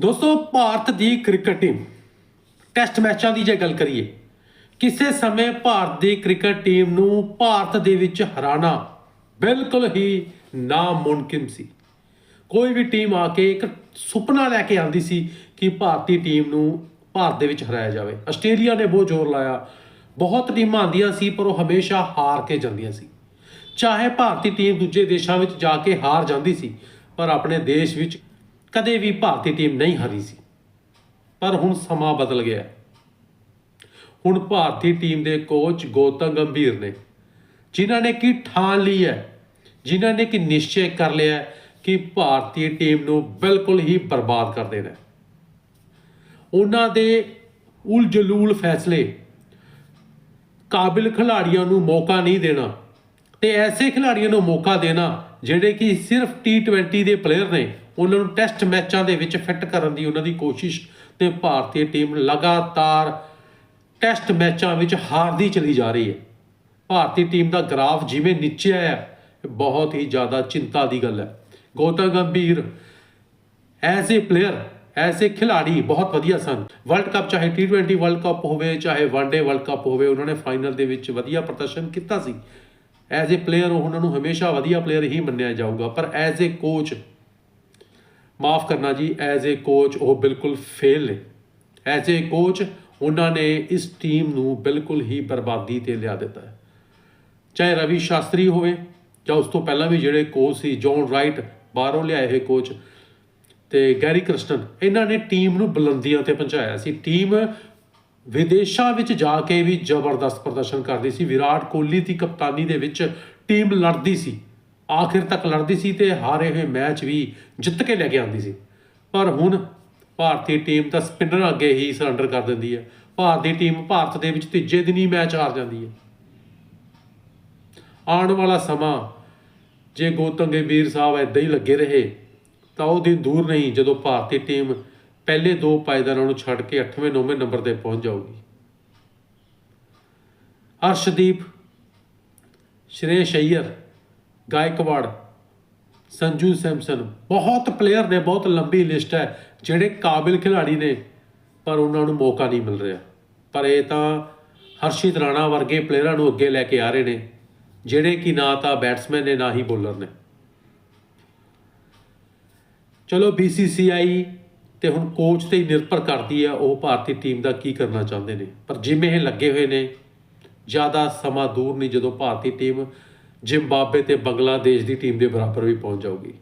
ਦੋਸਤੋ, ਭਾਰਤ ਦੀ cricket team, test ਮੈਚਾਂ ਦੀ ਜੇ ਗੱਲ ਕਰੀਏ, ਕਿਸੇ ਸਮੇਂ ਭਾਰਤ ਦੀ ਕ੍ਰਿਕਟ ਟੀਮ ਨੂੰ ਭਾਰਤ ਦੇ ਵਿੱਚ ਹਰਾਣਾ ਬਿਲਕੁਲ ਹੀ ਨਾਮੁਮਕਿਨ ਸੀ। ਕੋਈ ਵੀ ਟੀਮ ਆ ਕੇ ਇੱਕ ਸੁਪਨਾ ਲੈ ਕੇ ਆਉਂਦੀ ਸੀ ਕਿ ਭਾਰਤੀ ਟੀਮ ਨੂੰ ਭਾਰਤ ਦੇ ਵਿੱਚ ਹਰਾਇਆ ਜਾਵੇ। ਆਸਟ੍ਰੇਲੀਆ ਨੇ ਬਹੁਤ ਜ਼ੋਰ ਲਾਇਆ। ਬਹੁਤ ਟੀਮਾਂ ਆਉਂਦੀਆਂ ਸੀ, ਪਰ ਉਹ ਹਮੇਸ਼ਾ ਹਾਰ ਕੇ ਜਾਂਦੀਆਂ ਸੀ। ਚਾਹੇ ਭਾਰਤੀ ਟੀਮ ਦੂਜੇ ਦੇਸ਼ਾਂ ਵਿੱਚ ਜਾ ਕੇ ਹਾਰ ਜਾਂਦੀ ਸੀ, ਪਰ ਆਪਣੇ ਦੇਸ਼ ਵਿੱਚ ਕਦੇ ਵੀ ਭਾਰਤੀ ਟੀਮ ਨਹੀਂ ਹਾਰੀ ਸੀ। ਪਰ ਹੁਣ ਸਮਾਂ ਬਦਲ ਗਿਆ। ਹੁਣ ਭਾਰਤੀ ਟੀਮ ਦੇ ਕੋਚ ਗੌਤਮ ਗੰਭੀਰ ਨੇ, ਜਿਨ੍ਹਾਂ ਨੇ ਕੀ ਠਾਣ ਲਈ ਹੈ, ਜਿਨ੍ਹਾਂ ਨੇ ਕੀ ਨਿਸ਼ਚੈ ਕਰ ਲਿਆ ਕਿ ਭਾਰਤੀ ਟੀਮ ਨੂੰ ਬਿਲਕੁਲ ਹੀ ਬਰਬਾਦ ਕਰ ਦੇਣਾ ਉਹਨਾਂ ਦੇ ਉਲਝਲੂਲ ਫੈਸਲੇ ਕਾਬਿਲ ਖਿਡਾਰੀਆਂ ਨੂੰ ਮੌਕਾ ਨਹੀਂ ਦੇਣਾ ਤੇ ਐਸੇ ਖਿਡਾਰੀਆਂ ਨੂੰ ਮੌਕਾ ਦੇਣਾ ਜਿਹੜੇ ਕਿ ਸਿਰਫ T20 ਦੇ ਪਲੇਅਰ ਨੇ ਉਹਨਾਂ ਨੂੰ ਟੈਸਟ ਮੈਚਾਂ ਦੇ ਵਿੱਚ ਫਿੱਟ ਕਰਨ ਦੀ ਉਹਨਾਂ ਦੀ ਕੋਸ਼ਿਸ਼ ਤੇ ਭਾਰਤੀ ਟੀਮ ਲਗਾਤਾਰ ਟੈਸਟ ਮੈਚਾਂ ਵਿੱਚ ਹਾਰਦੀ ਚਲੀ ਜਾ ਰਹੀ ਹੈ। ਭਾਰਤੀ ਟੀਮ ਦਾ ਗ੍ਰਾਫ ਜਿਵੇਂ ਨੀਚੇ ਆਇਆ ਹੈ, ਬਹੁਤ ਹੀ ਜ਼ਿਆਦਾ ਚਿੰਤਾ ਦੀ ਗੱਲ ਹੈ। Gautam Gambhir as a player as a ਖਿਲਾੜੀ ਬਹੁਤ ਵਧੀਆ ਸਨ। ਵਰਲਡ ਕੱਪ ਚਾਹੇ T20 ਵਰਲਡ ਕੱਪ ਹੋਵੇ ਚਾਹੇ ਵਨਡੇ ਵਰਲਡ ਕੱਪ ਹੋਵੇ ਉਹਨਾਂ ਨੇ ਫਾਈਨਲ ਦੇ ਵਿੱਚ ਵਧੀਆ ਪ੍ਰਦਰਸ਼ਨ ਕੀਤਾ ਸੀ। ਐਜ਼ ਏ ਪਲੇਅਰ ਉਹਨਾਂ ਨੂੰ ਹਮੇਸ਼ਾ ਵਧੀਆ ਪਲੇਅਰ ਹੀ ਮੰਨਿਆ ਜਾਊਗਾ। ਪਰ ਐਜ਼ ਏ ਕੋਚ ਮਾਫ ਕਰਨਾ ਜੀ ਐਜ਼ ਏ ਕੋਚ ਉਹ ਬਿਲਕੁਲ ਫੇਲ ਨੇ। ਐਜ਼ ਏ ਕੋਚ ਉਹਨਾਂ ਨੇ ਇਸ ਟੀਮ ਨੂੰ ਬਿਲਕੁਲ ਹੀ ਬਰਬਾਦੀ ਤੇ ਲਿਆ ਦਿੱਤਾ ਹੈ। ਚਾਹੇ ਰਵੀ ਸ਼ਾਸਤਰੀ ਹੋਵੇ, ਜਾਂ ਉਸ ਤੋਂ ਪਹਿਲਾਂ ਵੀ ਜਿਹੜੇ ਕੋਚ ਸੀ ਜੌਨ ਰਾਈਟ ਬਾਹਰੋਂ ਲਿਆਏ ਹੋਏ ਕੋਚ ਤੇ ਗੈਰੀ ਕ੍ਰਿਸਟਨ ਇਹਨਾਂ ਨੇ ਟੀਮ ਨੂੰ ਬੁਲੰਦੀਆਂ ਤੇ ਪਹੁੰਚਾਇਆ ਸੀ। ਟੀਮ ਵਿਦੇਸ਼ਾਂ ਵਿੱਚ ਜਾ ਕੇ ਵੀ ਜ਼ਬਰਦਸਤ ਪ੍ਰਦਰਸ਼ਨ ਕਰਦੀ ਸੀ। ਵਿਰਾਟ ਕੋਹਲੀ ਦੀ ਕਪਤਾਨੀ ਦੇ ਵਿੱਚ ਟੀਮ ਲੜਦੀ ਸੀ। ਆਖਿਰ ਤੱਕ ਲੜਦੀ ਸੀ ਤੇ ਹਾਰੇ ਹੋਏ ਮੈਚ ਵੀ ਜਿੱਤ ਕੇ ਲੈ ਕੇ ਆਉਂਦੀ ਸੀ। ਪਰ ਹੁਣ ਭਾਰਤੀ ਟੀਮ ਤਾਂ ਸਪਿਨਰ ਅੱਗੇ ਹੀ ਸਰੈਂਡਰ ਕਰ ਦਿੰਦੀ ਹੈ। ਭਾਰਤੀ ਟੀਮ ਭਾਰਤ ਦੇ ਵਿੱਚ ਤੀਜੇ ਦਿਨ ਹੀ ਮੈਚ ਹਾਰ ਜਾਂਦੀ ਹੈ। ਆਉਣ ਵਾਲਾ ਸਮਾਂ, ਜੇ ਗੌਤਮ ਗੰਭੀਰ ਸਾਹਿਬ ਏਦਾਂ ਹੀ ਲੱਗੇ ਰਹੇ, ਤਾਂ ਉਹ ਦਿਨ ਦੂਰ ਨਹੀਂ ਜਦੋਂ ਭਾਰਤੀ ਟੀਮ ਪਹਿਲੇ ਦੋ ਪਾਇਦਾਨਾਂ ਨੂੰ ਛੱਡ ਕੇ 8ਵੇਂ 9ਵੇਂ ਨੰਬਰ ਤੇ ਪਹੁੰਚ ਜਾਊਗੀ। ਅਰਸ਼ਦੀਪ ਸ਼੍ਰੇਸ਼ ਅਈਅਰ, ਗਾਇਕਵਾੜ, ਸੰਜੂ ਸੈਮਸਨ, ਬਹੁਤ ਪਲੇਅਰ ਨੇ, ਬਹੁਤ ਲੰਬੀ ਲਿਸਟ ਹੈ, ਜਿਹੜੇ ਕਾਬਿਲ ਖਿਡਾਰੀ ਨੇ, ਪਰ ਉਹਨਾਂ ਨੂੰ ਮੌਕਾ ਨਹੀਂ ਮਿਲ ਰਿਹਾ। ਪਰ ਇਹ ਤਾਂ ਹਰਸ਼ਿਤ ਰਾਣਾ ਵਰਗੇ ਪਲੇਅਰਾਂ ਨੂੰ ਅੱਗੇ ਲੈ ਕੇ ਆ ਰਹੇ ਨੇ, ਜਿਹੜੇ ਕਿ ਨਾ ਤਾਂ ਬੈਟਸਮੈਨ ਨੇ, ਨਾ ਹੀ ਬੋਲਰ ਨੇ। ਚਲੋ BCCI ਤੇ ਹੁਣ ਕੋਚ ਤੇ ਹੀ ਨਿਰਭਰ ਕਰਦੀ ਆ ਉਹ ਭਾਰਤੀ ਟੀਮ ਦਾ ਕੀ ਕਰਨਾ ਚਾਹੁੰਦੇ ਨੇ। ਪਰ ਜਿਵੇਂ ਇਹ ਲੱਗੇ ਹੋਏ ਨੇ, ਜ਼ਿਆਦਾ ਸਮਾਂ ਦੂਰ ਨਹੀਂ ਜਦੋਂ ਭਾਰਤੀ ਟੀਮ ਜ਼ਿੰਬਾਬਵੇ ਤੇ ਬੰਗਲਾਦੇਸ਼ ਦੀ ਟੀਮ ਦੇ ਬਰਾਬਰ ਵੀ ਪਹੁੰਚ ਜਾਊਗੀ।